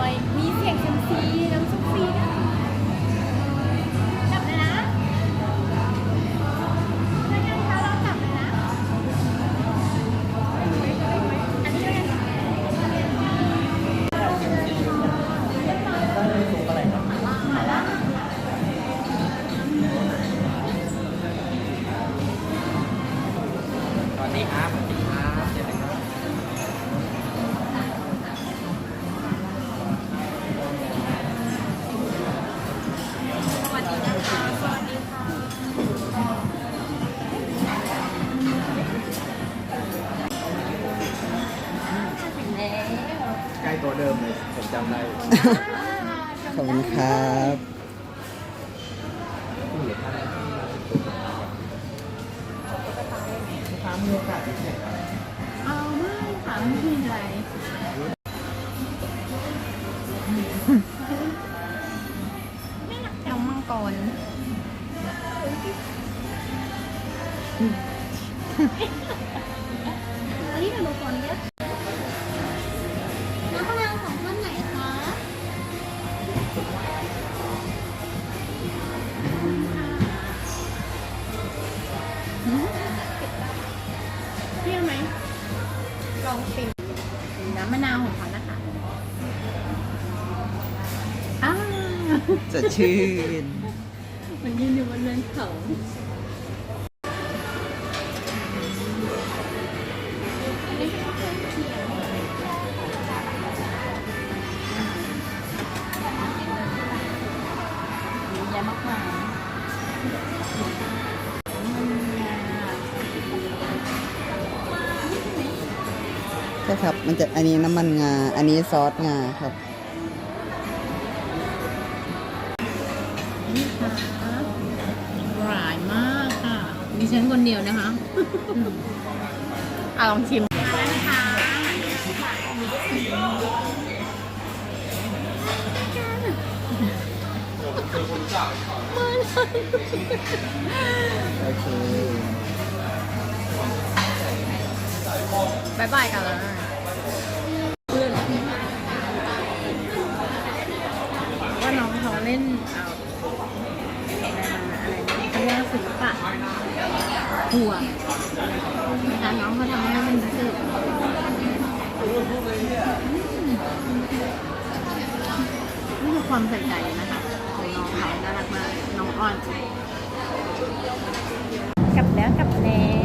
มามีเสียงเซมซีน้ำซุปซีนะจับเลยนะถ้างั้คะเราจับเลยนะอันนี้ด้วยกันตั้เป็นสูงอะไรครับหมาล่าสวัสดีครับ ขอบคุณครับเอาไม่ค่ะไม่มีอะไรน้องมังกรอัน ลองชิมน้ำมะนาวของเขานะคะอ้าวสดชื่น มันยืนอยู่บนเนินเขาเยอะแยะมากม ใช่ครับ มันจะอันนี้น้ำมันงา อันนี้ซอสงาครับ นี่ค่ะหวานมากค่ะดิฉันคนเดียวนะคะเอาลองชิมนะคะมาเลยโอเค บายบายกันเลยเพื่อนว่าน้องเขาเล่นเอาอะไรนะเขาเรียกว่าศิลปะหัวนะคะน้องเขาทำให้มันรู้สึกนี่คือความใส่ใจนะคะของน้องเขาน่ารักมาก น้องอ้อน กลับแล้วกลับแล้ว